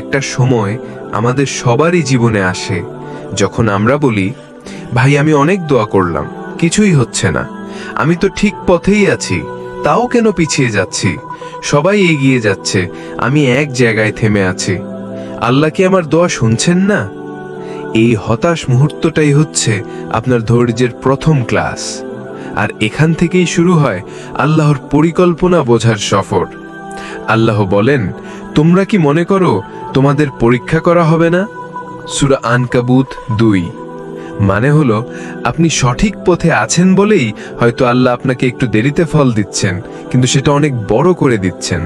একটা সময় আমাদের সবারই জীবনে আসে, যখন আমরা বলি, ভাই, আমি অনেক দোয়া করলাম, কিছুই হচ্ছে না। আমি তো ঠিক পথেই আছি, তাও কেন পিছিয়ে যাচ্ছি? সবাই এগিয়ে যাচ্ছে, আমি এক জায়গায় থেমে আছি। আল্লাহ কি আমার দোয়া শুনছেন না? এই হতাশ মুহূর্তটাই হচ্ছে আপনার ধৈর্যের প্রথম ক্লাস। আর এখান থেকেই শুরু হয় আল্লাহর পরিকল্পনা বোঝার সফর। আল্লাহ বলেন, তোমরা কি মনে করো তোমাদের পরীক্ষা করা হবে না? সুরা আনকাবুত দুই। মানে হলো, আপনি সঠিক পথে আছেন বলেই হয়তো আল্লাহ আপনাকে একটু দেরিতে ফল দিচ্ছেন, কিন্তু সেটা অনেক বড় করে দিচ্ছেন।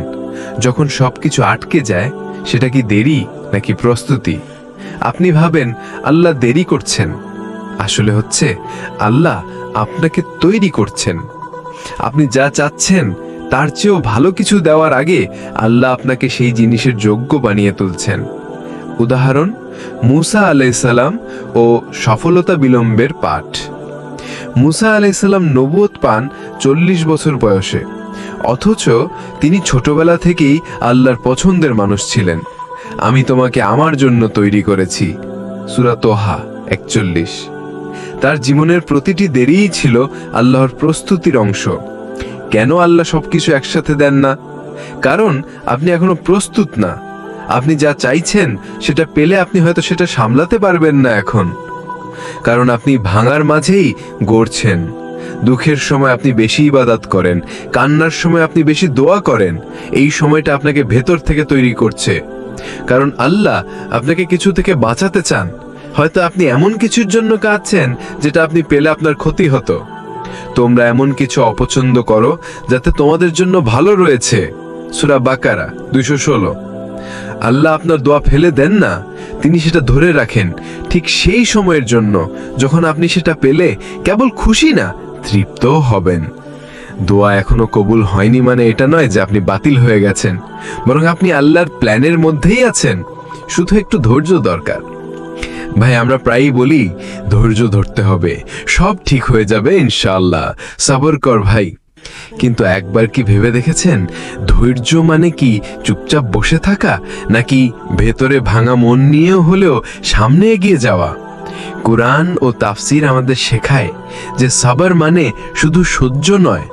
যখন সবকিছু আটকে যায়, সেটা কি দেরি নাকি প্রস্তুতি? আপনি ভাবেন, আল্লাহ দেরি করছেন। আসলে হচ্ছে, আল্লাহ আপনাকে তৈরি করছেন। আপনি যা চাচ্ছেন তার চেয়েও ভালো কিছু দেওয়ার আগে আল্লাহ আপনাকে সেই জিনিসের যোগ্য বানিয়ে তুলছেন। উদাহরণ, মুসা আলাইসাল্লাম ও সফলতা বিলম্বের পাঠ। মুসা আলাইসাল্লাম নবুয়ত পান চল্লিশ বছর বয়সে, অথচ তিনি ছোটবেলা থেকেই আল্লাহর পছন্দের মানুষ ছিলেন। আমি তোমাকে আমার জন্য তৈরি করেছি। সুরা তোহা একচল্লিশ। তার জীবনের প্রতিটি দেরিই ছিল আল্লাহর প্রস্তুতির অংশ। কেন আল্লাহ সবকিছু একসাথে দেন না? কারণ আপনি এখনও প্রস্তুত না। আপনি যা চাইছেন, সেটা পেলে আপনি হয়তো সেটা সামলাতে পারবেন না এখন। কারণ আপনি ভাঙার মাঝেই গড়ছেন। দুঃখের সময় আপনি বেশি ইবাদাত করেন। কান্নার সময় আপনি বেশি দোয়া করেন। এই সময়টা আপনাকে ভেতর থেকে তৈরি করছে। কারণ আল্লাহ আপনাকে কিছু থেকে বাঁচাতে চান। হয়তো আপনি এমন কিছুর জন্য কাঁদছেন, যেটা আপনি পেলে আপনার ক্ষতি হতো। তোমরা এমন কিছু অপছন্দ করো যাতে তোমাদের জন্য ভালো রয়েছে। সুরা বাকারা, দুইশো ষোলো। আল্লাহ আপনার দোয়া ফেলে দেন না, তিনি সেটা ধরে রাখেন ঠিক সেই সময়ের জন্য, যখন আপনি সেটা পেলে কেবল খুশি না, তৃপ্তও হবেন। দোয়া এখনও কবুল হয়নি মানে এটা নয় যে আপনি বাতিল হয়ে গেছেন, বরং আপনি আল্লাহর প্ল্যানের মধ্যেই আছেন। শুধু একটু ধৈর্য দরকার। ভাই, আমরা প্রায়ই বলি, ধৈর্য ধরতে হবে। সব ঠিক হয়ে যাবে, ইনশাআল্লাহ। সাবর কর ভাই। কিন্তু একবার কি ভেবে দেখেছেন? ধৈর্য মানে কি, চুপচাপ বসে থাকা, নাকি ভেতরে ভাঙা মন নিয়েও হলেও সামনে এগিয়ে যাওয়া? কোরআন ও তাফসির আমাদের শেখায় যে সাবার মানে শুধু সহ্য নয়,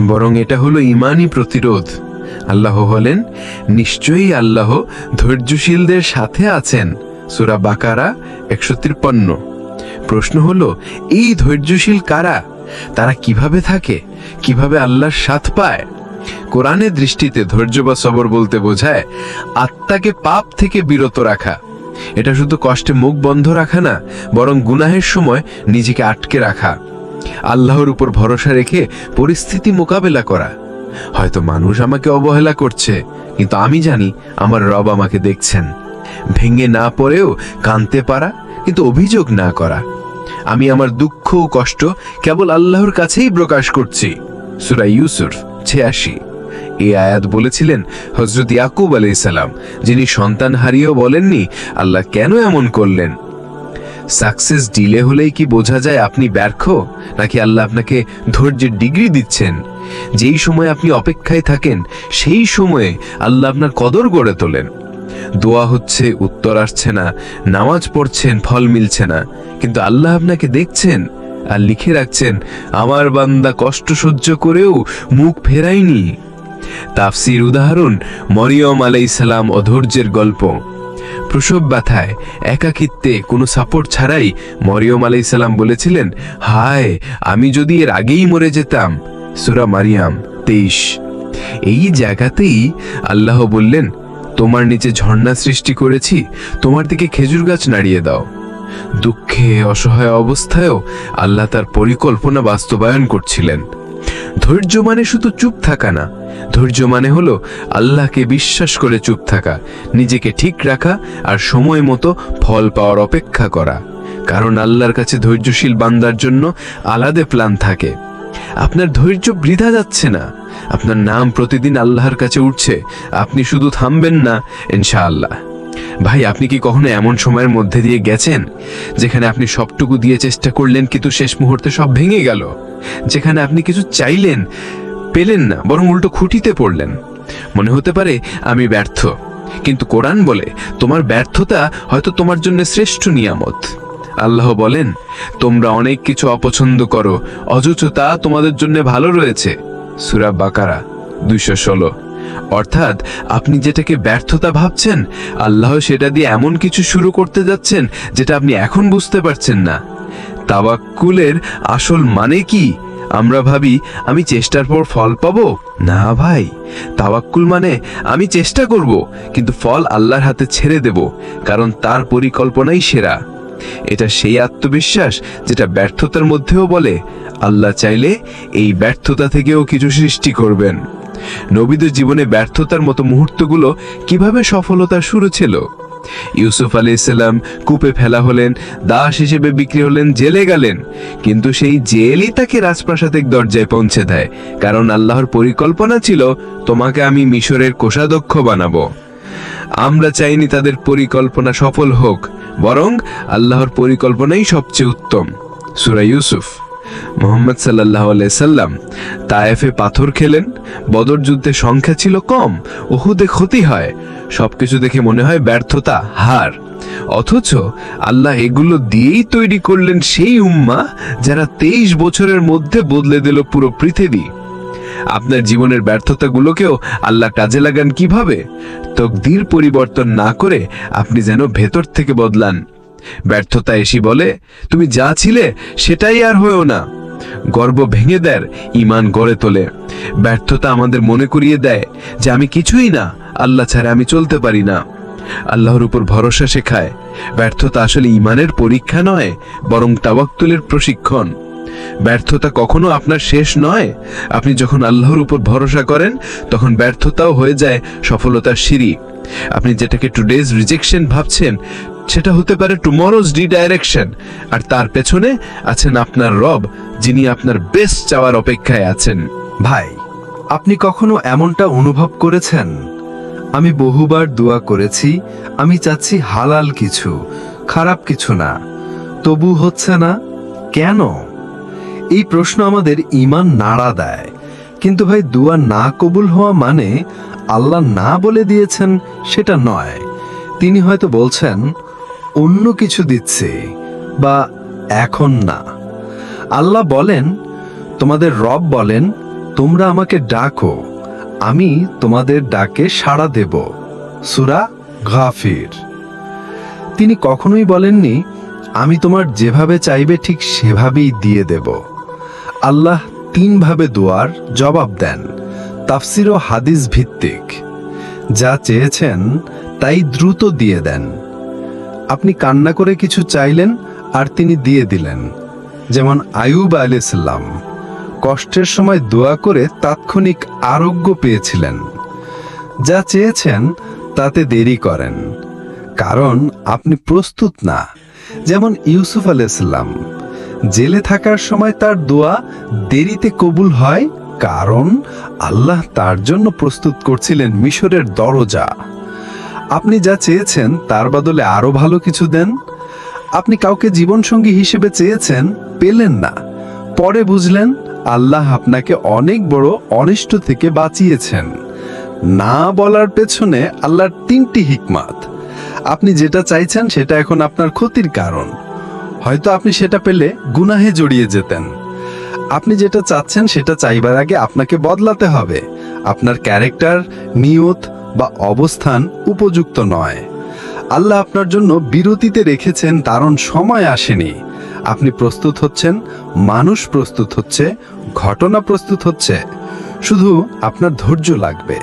বরং এটা হলো ইমানই প্রতিরোধ। আল্লাহ হলেন, নিশ্চয়ই আল্লাহ ধৈর্যশীলদের সাথে আছেন। সুরা বাকারা একশো তিপ্পান্ন। প্রশ্ন হলো, এই ধৈর্যশীল কারা? তারা কীভাবে থাকে? কীভাবে আল্লাহর সাথ পায়? কোরআনের দৃষ্টিতে ধৈর্য বা সবর বলতে বোঝায়, আত্মাকে পাপ থেকে বিরত রাখা। এটা শুধু কষ্টে মুখ বন্ধ রাখা না, বরং গুনাহের সময় নিজেকে আটকে রাখা। আল্লাহর উপর ভরসা রেখে পরিস্থিতি মোকাবেলা করা। হয়তো মানুষ আমাকে অবহেলা করছে, কিন্তু আমি জানি আমার রব আমাকে দেখছেন। ভেঙে না পড়েও কানতে পারা, কিন্তু অভিযোগ না করা। আমি আমার দুঃখ ও কষ্ট কেবল আল্লাহর কাছেই প্রকাশ করছি। সুরা ইউসুফ, ছিয়াশি। এই আয়াত বলেছিলেন হজরত ইয়াকুব আলাইসাল্লাম যিনি সন্তান হারিয়েও বলেননি, আল্লাহ কেন এমন করলেন? সাকসেস ডিলে হলেই কি বোঝা যায় আপনি ব্যর্থ, নাকি আল্লাহ আপনাকে ধৈর্যের ডিগ্রি দিচ্ছেন? যেই সময় আপনি অপেক্ষায় থাকেন, সেই সময়ে আল্লাহ আপনার কদর গড়ে তোলেন। দোয়া হচ্ছে, উত্তর আসছে না, নামাজ পড়ছেন, ফল মিলছে না। কিন্তু আল্লাহ আপনাকে দেখছেন আর লিখে রাখছেন, আমার বান্দা কষ্ট সহ্য করেও মুখ ফেরায়নি। তাফসির উদাহরণ, মরিয়ম আলাইসালাম অধৈর্যের গল্প। প্রসব ব্যথায়, একাকিত্বে কোনো সাপোর্ট ছাড়াই মরিয়ম আলাইসাল্লাম বলেছিলেন, হায়, আমি যদি এর আগেই মরে যেতাম। সুরা মারিয়াম, তেইশ। এই জায়গাতেই আল্লাহ বললেন তোমার নিচে ঝর্ণা সৃষ্টি করেছি, তোমার দিকে খেজুর গাছ নাড়িয়ে দাও। দুঃখে, অসহায় অবস্থায়ও আল্লাহ তার পরিকল্পনা বাস্তবায়ন করছিলেন। ধৈর্য মানে শুধু চুপ থাকা না, ধৈর্য মানে হলো আল্লাহকে বিশ্বাস করে চুপ থাকা, নিজেকে ঠিক রাখা আর সময় মতো ফল পাওয়ার অপেক্ষা করা। কারণ আল্লাহর কাছে ধৈর্যশীল বান্দার জন্য আলাদা প্ল্যান থাকে। আপনার ধৈর্য বৃথা যাচ্ছে না। আপনার নাম প্রতিদিন আল্লাহর কাছে উঠছে। আপনি শুধু থামবেন না, ইনশাআল্লাহ। ভাই, আপনি কি কখনো এমন সময়ের মধ্যে দিয়ে গেছেন, যেখানে আপনি সবটুকু দিয়ে চেষ্টা করলেন, কিন্তু শেষ মুহূর্তে সব ভেঙে গেল? যেখানে আপনি কিছু চাইলেন, পেলেন না, বরং উল্টো খুঁটিতে পড়লেন। মনে হতে পারে, আমি ব্যর্থ। কিন্তু কোরআন বলে, তোমার ব্যর্থতা হয়তো তোমার জন্য শ্রেষ্ঠ নিয়ামত। আল্লাহ বলেন, তোমরা অনেক কিছু অপছন্দ করো, অথচ তা তোমাদের জন্য ভালো রয়েছে। সুরা বাকারা দুশো ষোলো। অর্থাৎ আপনি যেটাকে ব্যর্থতা ভাবছেন, আল্লাহ সেটা দিয়ে এমন কিছু শুরু করতে যাচ্ছেন যেটা আপনি এখন বুঝতে পারছেন না। তাওয়াক্কুলের আসল মানে কি? আমরা ভাবি, আমি চেষ্টার পর ফল পাবো? না ভাই। তাওয়াক্কুল মানে আমি চেষ্টা করব, কিন্তু ফল আল্লাহর হাতে ছেড়ে দেব, কারণ তার পরিকল্পনাই সেরা। এটা সেই আত্মবিশ্বাস যেটা ব্যর্থতার মধ্যেও বলে, আল্লাহ চাইলে এই ব্যর্থতা থেকেও কিছু সৃষ্টি করবেন। নবীদের জীবনে ব্যর্থতার মতো মুহূর্তগুলো কীভাবে সফলতা শুরু ছিল? ইউসুফ আলী ইসলাম কূপে ফেলা হলেন, দাস হিসেবে বিক্রি হলেন, জেলে গেলেন। কিন্তু সেই জেলই তাকে রাজপ্রাসাদের দরজায় পৌঁছে দেয়, কারণ আল্লাহর পরিকল্পনা ছিল, তোমাকে আমি মিশরের কোষাধ্যক্ষ বানাবো। আমরা চাইনি তাদের পরিকল্পনা সফল হোক, বরং আল্লাহর পরিকল্পনাই সবচেয়ে উত্তম। সুরা ইউসুফ। মোহাম্মদ সাল্লাহ সাল্লাম তায়েফে পাথর খেলেন, বদর যুদ্ধে সংখ্যা ছিল কম ওহুদে ক্ষতি হয়, সবকিছু দেখে মনে হয় ব্যর্থতা হার। অথচ আল্লাহ এগুলো দিয়েই তৈরি করলেন সেই উম্মা যারা তেইশ বছরের মধ্যে বদলে দিল পুরো পৃথিবী। আপনার জীবনের ব্যর্থতাগুলোকেও আল্লাহ কাজে লাগান কীভাবে? তকদির পরিবর্তন না করে আপনি যেন ভেতর থেকে বদলান। ব্যর্থতা এসি বলে, তুমি যা ছিলে সেটাই আর হয়েও না। গর্ব ভেঙে দেয় ইমান গড়ে তোলে। ব্যর্থতা আমাদের মনে করিয়ে দেয় যে আমি কিছুই না, আল্লাহ ছাড়া আমি চলতে পারি না। আল্লাহর উপর ভরসা শেখায়। ব্যর্থতা আসলে ইমানের পরীক্ষা নয়, বরং তাওয়াক্তুলের প্রশিক্ষণ। ব্যর্থতা কখনো আপনার শেষ নয়। আপনি যখন আল্লাহর উপর ভরসা করেন, তখন ব্যর্থতাও হয়ে যায় সফলতার সিঁড়ি। আপনি যেটাকে টুডেজ রিজেকশন ভাবছেন, সেটা হতে পারে টুমরোজ ডিডাইরেকশন আর তার পেছনে আছেন আপনার রব, যিনি আপনার বেস্ট চাওয়ার অপেক্ষায় আছেন। ভাই, আপনি কখনো এমনটা অনুভব করেছেন? আমি বহুবার দোয়া করেছি, আমি চাচ্ছি হালাল কিছু, খারাপ কিছু না। তবু হচ্ছে না, কেন? এই প্রশ্ন আমাদের ইমান নাড়া দেয়। কিন্তু ভাই, দুয়া না কবুল হওয়া মানে আল্লাহ না বলে দিয়েছেন সেটা নয়। তিনি হয়তো বলছেন, অন্য কিছু দিচ্ছে বা এখন না। আল্লাহ বলেন, তোমাদের রব বলেন, তোমরা আমাকে ডাকো, আমি তোমাদের ডাকে সাড়া দেব। সুরা গাফির। তিনি কখনোই বলেননি, আমি তোমার যেভাবে চাইবে ঠিক সেভাবেই দিয়ে দেব। আল্লাহ তিনভাবে দোয়ার জবাব দেন। তাফসির ও হাদিস ভিত্তিক। যা চেয়েছেন, তাই দ্রুত দিয়ে দেন। আপনি কান্না করে কিছু চাইলেন, আর তিনি দিয়ে দিলেন। যেমন আয়ুব আলাইসাল্লাম কষ্টের সময় দোয়া করে তাৎক্ষণিক আরোগ্য পেয়েছিলেন। যা চেয়েছেন, তাতে দেরি করেন। কারণ আপনি প্রস্তুত না। যেমন ইউসুফ আলাইসাল্লাম জেলে থাকার সময় তার দোয়া দেরিতে কবুল হয়, কারণ আল্লাহ তার জন্য প্রস্তুত করছিলেন মিশরের দরজা। আপনি যা চেয়েছেন, তার বদলে আরও ভালো কিছু দেন। আপনি কাউকে জীবনসঙ্গী হিসেবে চেয়েছেন, পেলেন না। পরে বুঝলেন, আল্লাহ আপনাকে অনেক বড় অনিষ্ট থেকে বাঁচিয়েছেন। না বলার পেছনে আল্লাহর তিনটি হিকমাত। আপনি যেটা চাইছেন, সেটা এখন আপনার ক্ষতির কারণ। হয়তো আপনি সেটা পেলে গুনাহে জড়িয়ে যেতেন। আপনি যেটা চাচ্ছেন সেটা চাইবার আগে আপনাকে বদলাতে হবে। আপনার ক্যারেক্টার নিয়ত বা অবস্থান উপযুক্ত নয়। আল্লাহ আপনার জন্য বিরতিতে রেখেছেন কারণ সময় আসেনি। আপনি প্রস্তুত হচ্ছেন, মানুষ প্রস্তুত হচ্ছে, ঘটনা প্রস্তুত হচ্ছে। শুধু আপনার ধৈর্য লাগবে।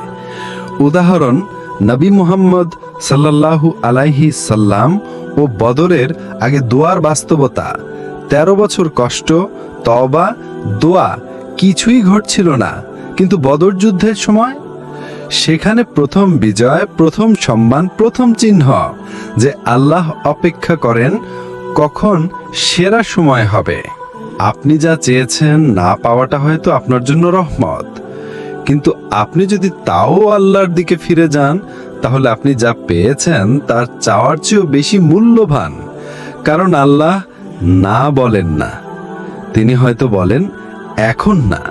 উদাহরণ, নবী মুহাম্মদ সাল্লাল্লাহু আলাইহি সাল্লাম ও বদরের আগে দোয়ার বাস্তবতা, তেরো বছর কষ্ট তবা দোয়া কিছুই ঘটছিল না। কিন্তু বদর যুদ্ধের সময়? সেখানে প্রথম বিজয়, প্রথম সম্মান, প্রথম চিহ্ন যে আল্লাহ অপেক্ষা করেন কখন সেরা সময় হবে। আপনি যা চেয়েছেন না পাওয়াটা হয়তো আপনার জন্য রহমত। কিন্তু আপনি যদি তাও আল্লাহর দিকে ফিরে যান তাহলে আপনি যা পেয়েছেন তার চাওয়ার চেয়েও বেশি মূল্যবান। কারণ আল্লাহ না বলেন না। তিনি হয়তো বলেন, এখন না।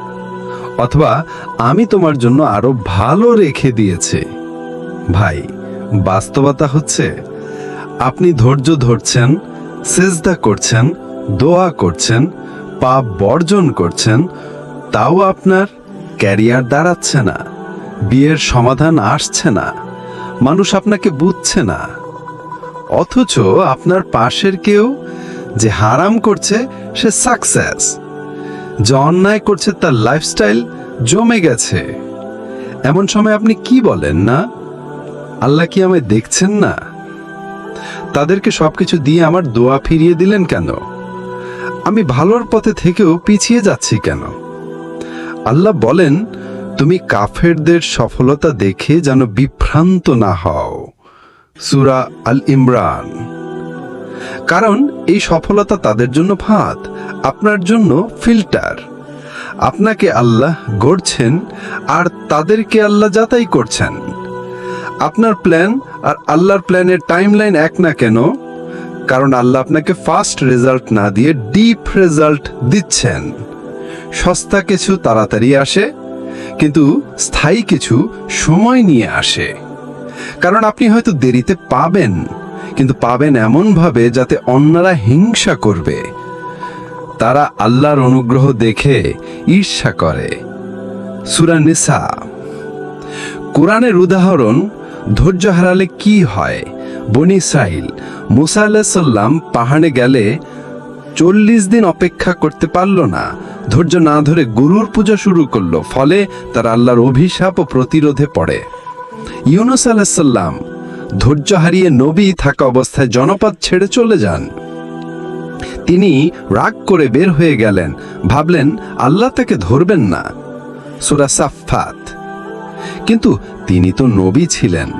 অথবা, আমি তোমার জন্য আরও ভালো রেখে দিয়েছি। ভাই, বাস্তবতা হচ্ছে, আপনি ধৈর্য ধরছেন, সেজদা করছেন, দোয়া করছেন, পাপ বর্জন করছেন, তাও আপনার ক্যারিয়ার দাঁড়াচ্ছে না, বিয়ের সমাধান আসছে না। মানুষ আপনাকে বুঝছে না। অথচ আপনার পাশের কেউ যে হারাম করছে, সে সাকসেস যে অন্যায় করছে, তার লাইফস্টাইল জমে গেছে। এমন সময় আপনি কি বলেন, না? আল্লাহ কি আমায় দেখছেন না? তাদেরকে সবকিছু দিয়ে আমার দোয়া ফিরিয়ে দিলেন কেন? আমি ভালোর পথে থেকেও পিছিয়ে যাচ্ছি কেন? আল্লাহ বলেন তুমি কাফেরদের সফলতা দেখে যেন বিভ্রান্ত না হও। সুরা আল ইমরান। কারণ এই সফলতা তাদের জন্য ভাত, আপনার জন্য ফিল্টার। আপনাকে আল্লাহ গড়ছেন আর তাদেরকে আল্লাহ যাতাই করছেন। আপনার প্ল্যান আর আল্লাহর প্ল্যানের টাইমলাইন এক না কেন? কারণ আল্লাহ আপনাকে ফাস্ট রেজাল্ট না দিয়ে ডিপ রেজাল্ট দিচ্ছেন। সস্তা কিছু তাড়াতাড়ি আসে কিন্তু স্থায়ী কিছু সময় নিয়ে আসে। কারণ আপনি হয়তো দেরিতে পাবেন, কিন্তু পাবেন এমনভাবে যাতে অন্যরা হিংসা করবে। তারা আল্লাহর অনুগ্রহ দেখে ঈর্ষা করে। সুরা নিসা। কোরআনের উদাহরণ, ধৈর্য হারালে কি হয়? বনি সাইল মুসা আল্লাহ সাল্লাম পাহাড়ে গেলে চল্লিশ দিন অপেক্ষা করতে পারল না। ধৈর্য না ধরে গুরুর পূজা শুরু করল, ফলে তার আল্লাহর অভিশাপ ও প্রতিরোধে পড়ে। ইউনুস আলাহিসাল্লাম ধৈর্য হারিয়ে নবী থাকা অবস্থায় জনপদ ছেড়ে চলে যান। তিনি রাগ করে বের হয়ে গেলেন, ভাবলেন, আল্লাহ তাকে ধরবেন না। সুরা সাফাত কিন্তু তিনি তো নবী ছিলেন।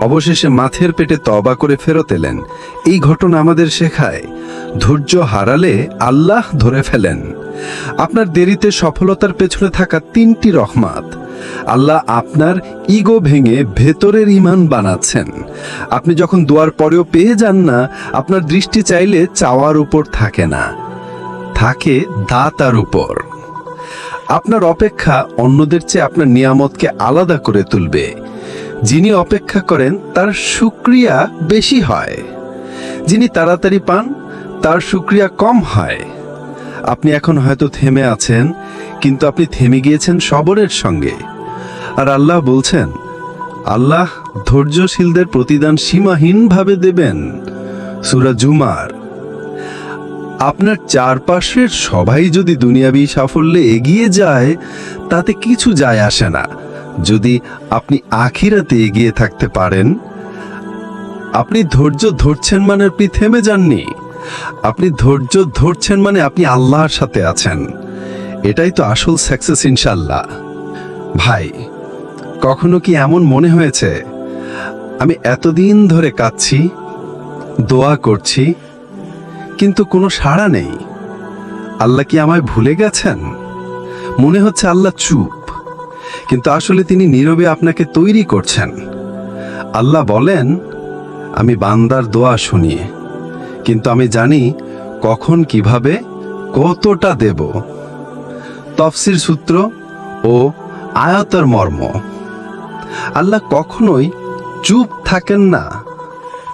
অবশেষে মাথের পেটে তবা করে ফেরত এলেন। এই ঘটনা আমাদের শেখায়, ধৈর্য হারালে আল্লাহ ধরে ফেলেন। আপনার দেরিতে সফলতার পেছনে থাকা তিনটি রহমাত। আল্লাহ আপনার ইগো ভেঙে ভেতরের ইমান বানাচ্ছেন। আপনি যখন দোয়ার পরেও পেয়ে যান না, আপনার দৃষ্টি চাইলে চাওয়ার উপর থাকে না। থাকে দাতার উপর। আপনার অপেক্ষা অন্যদের চেয়ে আপনার নিয়ামতকে আলাদা করে তুলবে। যিনি অপেক্ষা করেন, তার সুক্রিয়া বেশি হয়। যিনি তাড়াতাড়ি পান, তার সুক্রিয়া কম হয়। আপনি এখন হয়তো থেমে আছেন, কিন্তু আপনি থেমে গিয়েছেন সবরের সঙ্গে। আর আল্লাহ বলছেন, আল্লাহ ধৈর্যশীলদের প্রতিদান সীমাহীনভাবে দেবেন। সুরা জুমার। আপনার চারপাশের সবাই যদি দুনিয়াবি সাফল্যে এগিয়ে যায়, তাতে কিছু যায় আসে না। যদি আপনি আখিরাতে এগিয়ে থাকতে পারেন, আপনি ধৈর্য ধরছেন মানে আপনি থেমে যাননি। আপনি ধৈর্য ধরছেন মানে আপনি আল্লাহর সাথে আছেন। এটাই তো আসল সাকসেস ইনশাল্লাহ ভাই, কখনো কি এমন মনে হয়েছে, আমি এতদিন ধরে কাঁদছি, দোয়া করছি, কিন্তু কোনো সাড়া নেই? আল্লাহ কি আমায় ভুলে গেছেন? মনে হচ্ছে আল্লাহ চুপ, কিন্তু আসলে তিনি নীরবে আপনাকে তৈরি করছেন। আল্লাহ বলেন, আমি বান্দার দোয়া শুনি। কিন্তু আমি জানি কখন, কীভাবে, কতটা দেব। তফসির সূত্র ও আয়তর মর্ম। আল্লাহ কখনোই চুপ থাকেন না।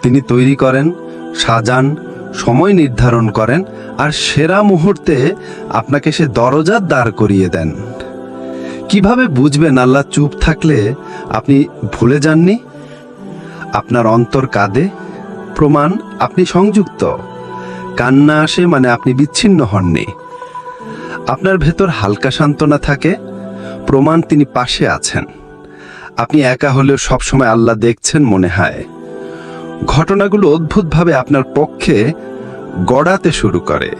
তিনি তৈরি করেন, সাজান, সময় নির্ধারণ করেন আর সেরা মুহূর্তে আপনাকে সে দরজার দাঁড় করিয়ে দেন। কীভাবে বুঝবেন আল্লাহ চুপ থাকলে আপনি ভুলে যাননি? আপনার অন্তর কাঁদে প্রমাণ আপনি সংযুক্ত। কান্না আসে মানে আপনি বিচ্ছিন্ন হননি। আপনার ভেতর হালকা সান্ত্বনা থাকে, প্রমাণ তিনি পাশে আছেন। আপনি একা হলেও সবসময় আল্লাহ দেখছেন মনে হয়। ঘটনাগুলো অদ্ভুতভাবে আপনার পক্ষে গড়াতে শুরু করে।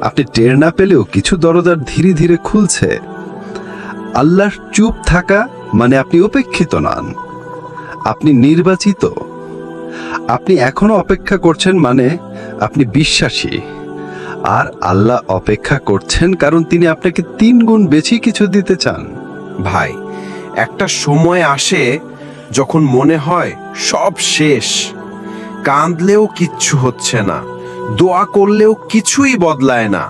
আপনি টের না পেলেও কিছু দরজার ধীরে ধীরে খুলছে। আল্লাহর চুপ থাকা মানে আপনি উপেক্ষিত নন। আপনি নির্বাচিত। আপনি এখনও অপেক্ষা করছেন মানে আপনি বিশ্বাসী। আর আল্লাহ অপেক্ষা করছেন কারণ তিনি আপনাকে তিন গুণ বেশি কিছু দিতে চান। ভাই, একটা সময় আসে যখন মনে হয় সব শেষ। কাঁদলেও কিচ্ছু হচ্ছে না, দোয়া করলেও কিছুই বদলায় না।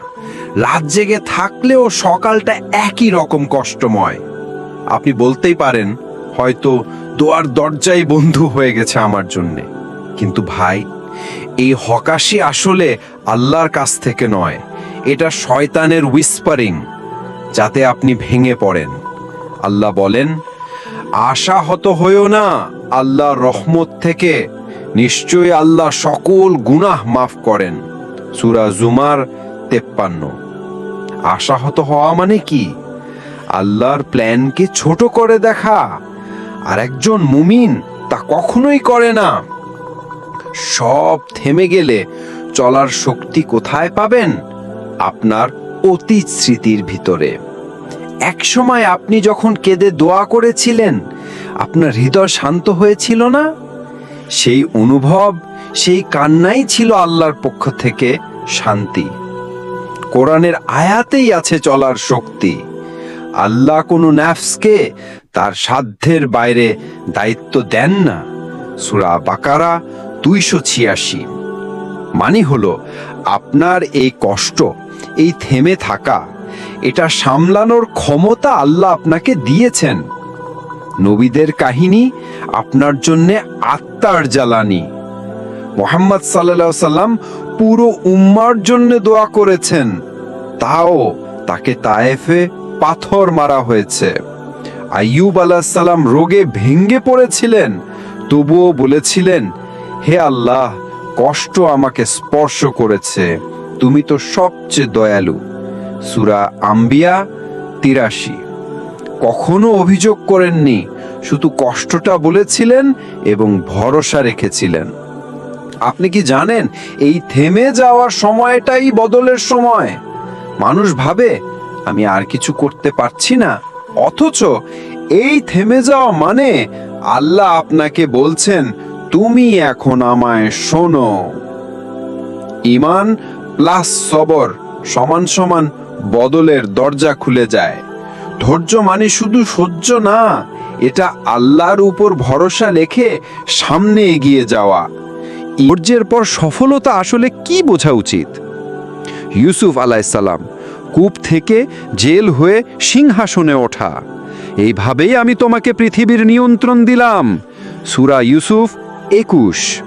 রাত জেগে থাকলেও সকালটা একই রকম কষ্টময়। আপনি বলতেই পারেন, হয়তো দোয়ার দরজাই বন্ধু হয়ে গেছে আমার জন্যে। কিন্তু ভাই, এই হকাশি আসলে আল্লাহর কাছ থেকে নয়, এটা শয়তানের উইসপারিং যাতে আপনি ভেঙে পড়েন। আল্লাহ বলেন, আশাহত হয়েও না, আল্লাহর রহমত থেকে নিশ্চয়ই আল্লাহ সকল গুনাহ মাফ করেন। সুরা জুমার তেপ্পান্ন। আশাহত হওয়া মানে কি? আল্লাহর প্ল্যানকে ছোট করে দেখা। আর একজন মুমিন তা কখনোই করে না। সব থেমে গেলে চলার শক্তি কোথায় পাবেন? আপনার অতীত স্মৃতির ভিতরে। এক সময় আপনি যখন কেঁদে দোয়া করেছিলেন, আপনার হৃদয় শান্ত হয়েছিল না? সেই অনুভব, সেই কান্নাই ছিল আল্লাহর পক্ষ থেকে শান্তি। কোরআনের আয়াতেই আছে চলার শক্তি। আল্লাহ কোনো ন্যাফসকে তার সাধ্যের বাইরে দায়িত্ব দেন না। সুরা বাকারা দুইশো ছিয়াশি। মানে হলো, আপনার এই কষ্ট, এই থেমে থাকা, এটা সামলানোর ক্ষমতা আল্লাহ আপনাকে দিয়েছেন। নবীদের কাহিনী, আপনার জন্য আত্মার জ্বালানি। মোহাম্মদ সাল্লাহ সাল্লাম পুরো উম্মার জন্য দোয়া করেছেন। তাও তাকে তায়েফে পাথর মারা হয়েছে। আইয়ুব আলাহিসাল্লাম রোগে ভেঙ্গে পড়েছিলেন। তবুও বলেছিলেন হে আল্লাহ, কষ্ট আমাকে স্পর্শ করেছে। তুমি তো সবচেয়ে দয়ালু। সুরা আম্বিয়া তিরাশি। কখনো অভিযোগ করেননি, শুধু কষ্টটা বলেছিলেন এবং ভরসা রেখেছিলেন। আপনি কি জানেন, এই থেমে যাওয়ার সময়টাই বদলের সময়? মানুষ ভাবে, আমি আর কিছু করতে পারছি না। অথচ এই থেমে যাওয়া মানে আল্লাহ আপনাকে বলছেন তুমি এখন আমায় শোনো। ইমান প্লাস সবর সমান সমান বদলের দরজা খুলে যায়। ধৈর্য মানে শুধু সহ্য না, এটা আল্লাহর উপর ভরসা রেখে সামনে এগিয়ে যাওয়া। ধৈর্যের পর সফলতা আসলে কি বোঝা উচিত? ইউসুফ আলাইসাল্লাম কূপ থেকে জেল হয়ে সিংহাসনে ওঠা। এইভাবেই আমি তোমাকে পৃথিবীর নিয়ন্ত্রণ দিলাম। সুরা ইউসুফ একুশ।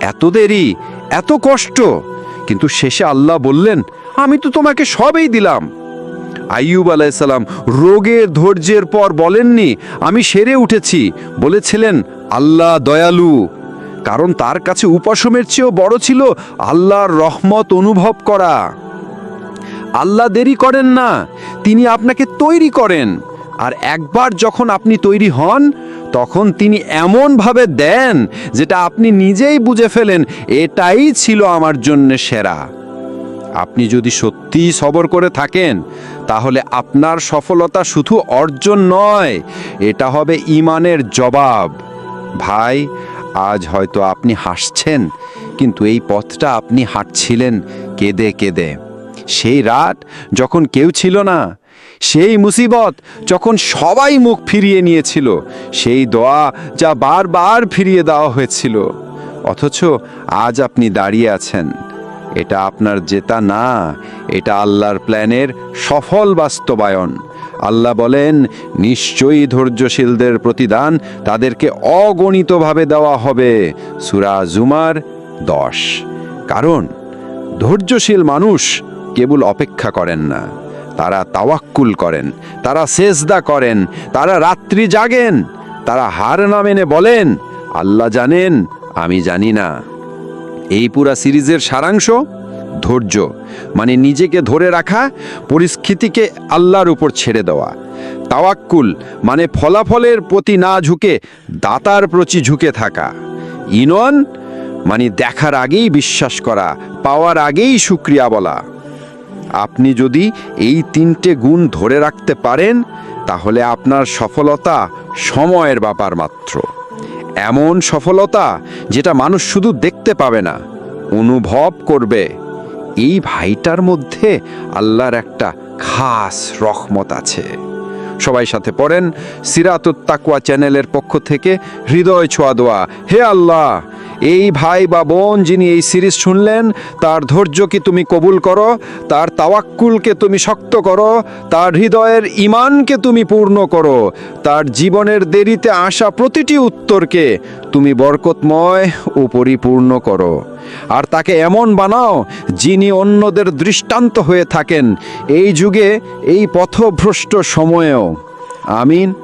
এত দেরি, এত কষ্ট। কিন্তু শেষে আল্লাহ বললেন, আমি তো তোমাকে সবই দিলাম। আইয়ুব আলাইসাল্লাম রোগের ধৈর্যের পর বলেননি, আমি সেরে উঠেছি। বলেছিলেন, আল্লাহ দয়ালু। কারণ তার কাছে উপাসমের চেয়েও বড় ছিল আল্লাহর রহমত অনুভব করা। আল্লাহ দেরি করেন না, তিনি আপনাকে তৈরি করেন। আর একবার যখন আপনি তৈরি হন, তখন তিনি এমনভাবে দেন যেটা আপনি নিজেই বুঝে ফেলেন, এটাই ছিল আমার জন্য সেরা। আপনি যদি সত্যিই সবর করে থাকেন, তাহলে আপনার সফলতা শুধু অর্জন নয়, এটা হবে ইমানের জবাব। ভাই, আজ হয়তো আপনি হাসছেন, কিন্তু এই পথটা আপনি হাঁটছিলেন কেঁদে কেঁদে। সেই রাত যখন কেউ ছিল না সেই মুসিবত যখন সবাই মুখ ফিরিয়ে নিয়েছিল, সেই দোয়া যা বারবার ফিরিয়ে দেওয়া হয়েছিল। অথচ আজ আপনি দাঁড়িয়ে আছেন। এটা আপনার জেতা না, এটা আল্লাহর প্ল্যানের সফল বাস্তবায়ন। আল্লাহ বলেন, নিশ্চয়ই ধৈর্যশীলদের প্রতিদান তাদেরকে অগণিতভাবে দেওয়া হবে। সুরা জুমার দশ। কারণ, ধৈর্যশীল মানুষ কেবল অপেক্ষা করেন না। তারা তাওয়াক্কুল করেন, তারা সেজদা করেন, তারা রাত্রি জাগেন, তারা হার না মেনে বলেন, আল্লাহ জানেন, আমি জানি না। এই পুরা সিরিজের সারাংশ ধৈর্য মানে নিজেকে ধরে রাখা, পরিস্থিতিকে আল্লাহর উপর ছেড়ে দেওয়া। তাওয়াক্কুল মানে ফলাফলের প্রতি না ঝুঁকে, দাতার প্রতি ঝুঁকে থাকা। ইনন মানে দেখার আগেই বিশ্বাস করা, পাওয়ার আগেই শুক্রিয়া বলা। আপনি যদি এই তিনটে গুণ ধরে রাখতে পারেন, তাহলে আপনার সফলতা সময়ের ব্যাপার মাত্র। এমন সফলতা যেটা মানুষ শুধু দেখতে পাবে না, অনুভব করবে। এই ভাইটার মধ্যে আল্লাহর একটা খাস রহমত আছে। সবাই সাথে পড়েন সিরাতুত তাকুয়া চ্যানেলের পক্ষ থেকে হৃদয় ছোঁয়া দোয়া। হে আল্লাহ! এই ভাই বা বোন যিনি এই সিরিজ শুনলেন, তার ধৈর্যকে তুমি কবুল করো? তার তাওয়াক্কুলকে তুমি শক্ত করো? তার হৃদয়ের ইমানকে তুমি পূর্ণ করো? তার জীবনের দেরিতে আসা প্রতিটি উত্তরকে তুমি বরকতময় ও পরিপূর্ণ করো। আর তাকে এমন বানাও, যিনি অন্যদের দৃষ্টান্ত হয়ে থাকেন। এই যুগে এই পথভ্রষ্ট সময়েও। আমিন।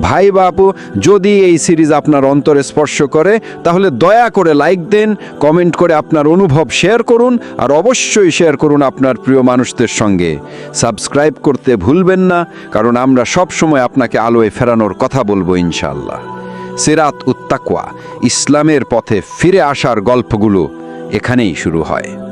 ভাই বাপু, যদি এই সিরিজ আপনার অন্তরে স্পর্শ করে, তাহলে দয়া করে লাইক দেন, কমেন্ট করে আপনার অনুভব শেয়ার করুন, আর অবশ্যই শেয়ার করুন আপনার প্রিয় মানুষদের সঙ্গে। সাবস্ক্রাইব করতে ভুলবেন না, কারণ আমরা সব সময় আপনাকে আলোয় ফেরানোর কথা বলব ইনশাল্লাহ সিরাত উত্তাকুয়া ইসলামের পথে ফিরে আসার গল্পগুলো এখানেই শুরু হয়।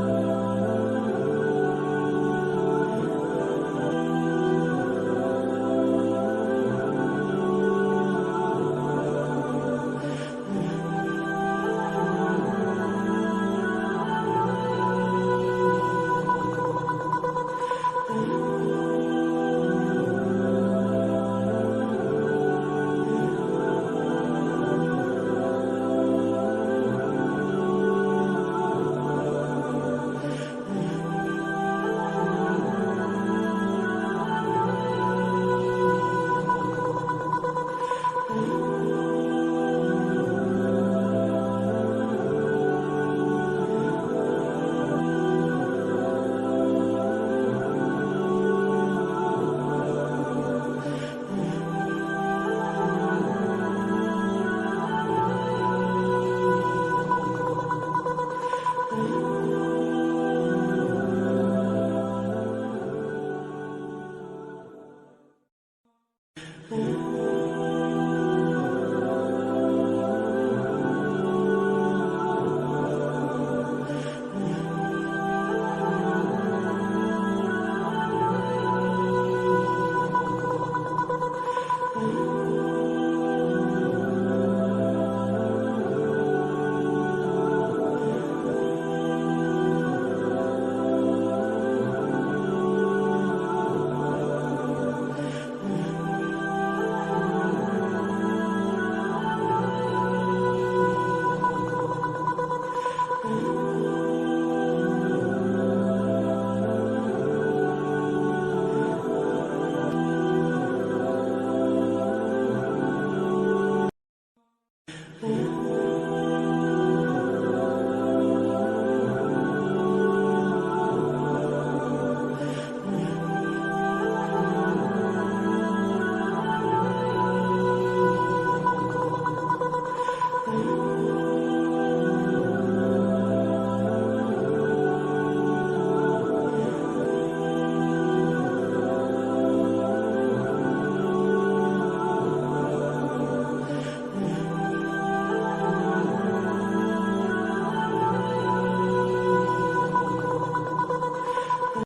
Ooh.